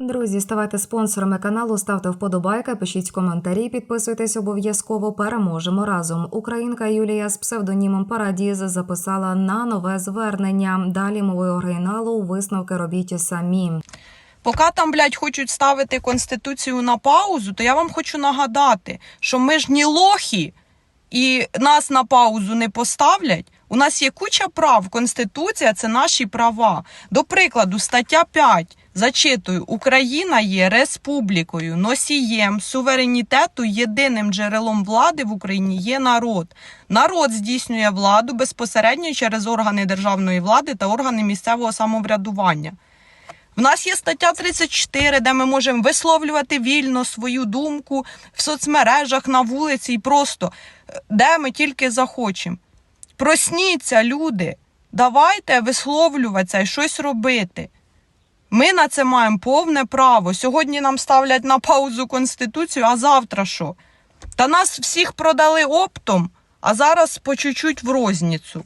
друзі, ставайте спонсорами каналу, ставте вподобайки, пишіть коментарі, підписуйтесь обов'язково. Переможемо разом. Українка Юлія з псевдонімом Парадіз записала на нове звернення. Далі мовою оригіналу висновки робіть самі. Поки там, блядь, хочуть ставити конституцію на паузу, то я вам хочу нагадати, що ми ж не лохи і нас на паузу не поставлять. У нас є куча прав. Конституція це наші права. До прикладу, стаття 5. Зачитую, Україна є республікою, носієм суверенітету, єдиним джерелом влади в Україні є народ. Народ здійснює владу безпосередньо через органи державної влади та органи місцевого самоврядування. В нас є стаття 34, де ми можемо висловлювати вільно свою думку в соцмережах, на вулиці і просто де ми тільки захочемо. Просніться, люди, давайте висловлюватися і щось робити. Ми на це маємо повне право. Сьогодні нам ставлять на паузу Конституцію, а завтра що? Та нас всіх продали оптом, а зараз по чуть-чуть в розніцу.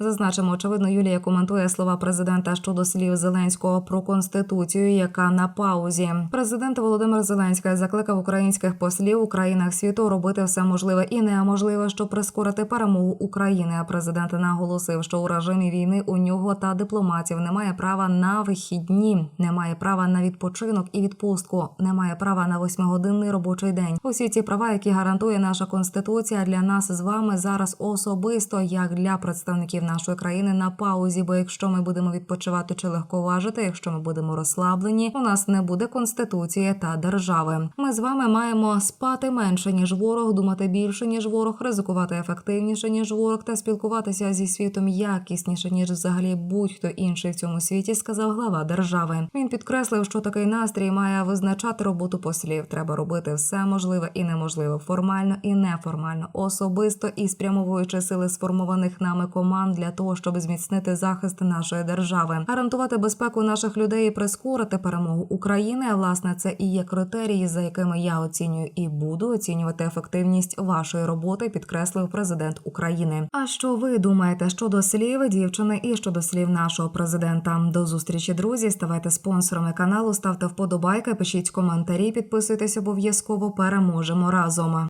Зазначимо, очевидно, Юлія коментує слова президента щодо слів Зеленського про конституцію, яка на паузі. Президент Володимир Зеленський закликав українських послів у країнах світу робити все можливе і неможливе, щоб прискорити перемогу України. Президент наголосив, що у режимі війни у нього та дипломатів немає права на вихідні, немає права на відпочинок і відпустку, немає права на восьмигодинний робочий день. Усі ці права, які гарантує наша конституція, для нас з вами зараз особисто, як для представників нашої країни на паузі. Бо якщо ми будемо відпочивати чи легковажити, якщо ми будемо розслаблені, у нас не буде конституції та держави. Ми з вами маємо спати менше ніж ворог, думати більше ніж ворог, ризикувати ефективніше ніж ворог та спілкуватися зі світом якісніше ніж взагалі будь-хто інший в цьому світі, сказав глава держави. Він підкреслив, що такий настрій має визначати роботу послів. Треба робити все можливе і неможливе, формально і неформально, особисто і спрямовуючи сили сформованих нами команд для того, щоб зміцнити захист нашої держави, гарантувати безпеку наших людей і прискорити перемогу України. Власне це і є критерії, за якими я оцінюю і буду оцінювати ефективність вашої роботи, підкреслив президент України. А що ви думаєте щодо слів дівчини і щодо слів нашого президента? До зустрічі, друзі. Ставайте спонсорами каналу, ставте вподобайки, пишіть коментарі, підписуйтесь обов'язково. Переможемо разом.